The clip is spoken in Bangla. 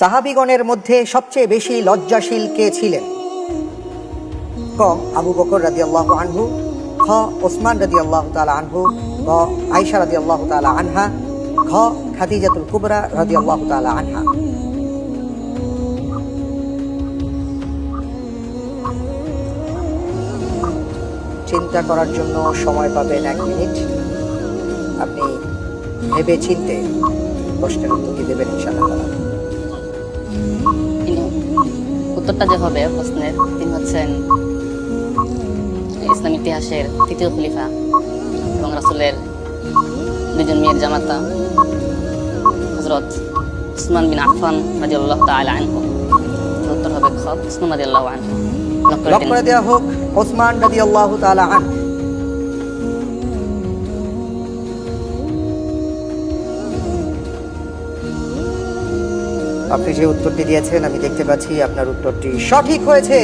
সাহাবিগণের মধ্যে সবচেয়ে বেশি লজ্জাশীল কে ছিলেন? ক, আবু বকর রাদি আল্লাহ আনহু, খ, ওসমান রাদি আল্লাহ তালা আনহু, গ আয়সা রাদি আল্লাহ তালা আনহা, ঘ, খাদিজাতুল কুবরা রাদি আল্লাহ তালা আনহা। চিন্তা করার জন্য সময় পাবেন এক মিনিট। আপনি ভেবে চিনতে প্রশ্নের উত্তরটি দেবেন ইনশাআল্লাহ। উত্তরটা যে হবে প্রশ্নের তিনি হচ্ছেন ইসলাম ইতিহাসের তৃতীয় খলিফা এবং রাসুলের দুজন মেয়ের জামাতা হজরত উসমান বিন আফান রাজিউল্লাহ আল্লাহ আনহু। উত্তর হবে খ উসমান রাজিউল্লাহ আনহু। লক করে দেওয়া হোক ওসমান রাজি আল্লাহ তালা আন আপনি যে উত্তরটি দিয়েছেন আমি দেখতে পাচ্ছি আপনার উত্তরটি সঠিক হয়েছে।